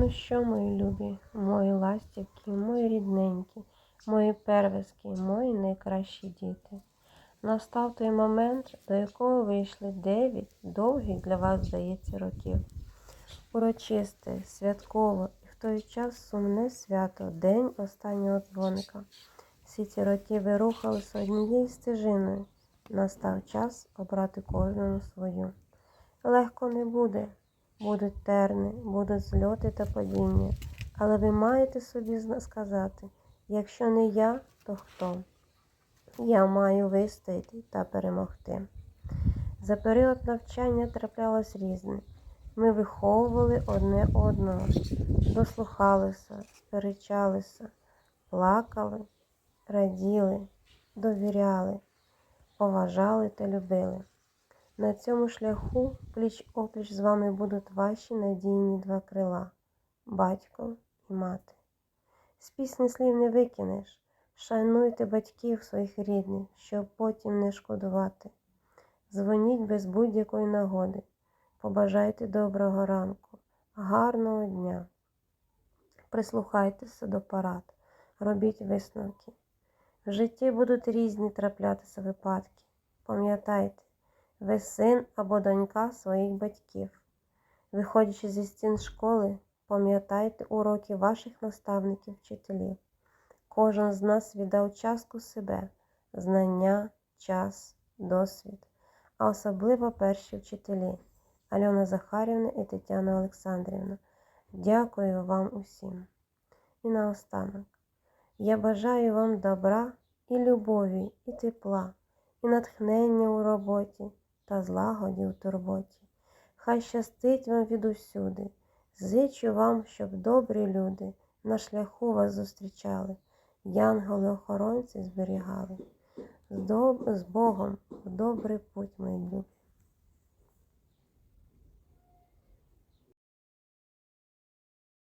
Ну що, мої любі, мої ластівки, мої рідненькі, мої первиски, мої найкращі діти. Настав той момент, до якого вийшли дев'ять довгих для вас, здається, років. Урочисте, святково і в той час сумне свято, день останнього дзвоника. Всі ці роки ви рухалися однією стежиною. Настав час обрати кожному свою. Легко не буде, будуть терни, будуть зльоти та падіння, але ви маєте собі сказати, якщо не я, то хто? Я маю вистояти та перемогти. За період навчання траплялось різне. Ми виховували одне одного, дослухалися, сперечалися, плакали, раділи, довіряли, поважали та любили. На цьому шляху пліч опліч з вами будуть ваші надійні два крила батько і мати. З пісні слів не викинеш. Шануйте батьків своїх рідних, щоб потім не шкодувати. Дзвоніть без будь-якої нагоди. Побажайте доброго ранку, гарного дня. Прислухайтеся до порад, робіть висновки. В житті будуть різні траплятися випадки. Пам'ятайте, ви син або донька своїх батьків. Виходячи зі стін школи, пам'ятайте уроки ваших наставників, вчителів. Кожен з нас віддав частку себе, знання, час, досвід, а особливо перші вчителі Альона Захарівна і Тетяна Олександрівна. Дякую вам усім. І наостанок, я бажаю вам добра і любові, і тепла, і натхнення у роботі та злагоді у турботі. Хай щастить вам відусюди. Зичу вам, щоб добрі люди на шляху вас зустрічали, янголи-охоронці зберігали. З, з Богом в добрий путь, мої любі.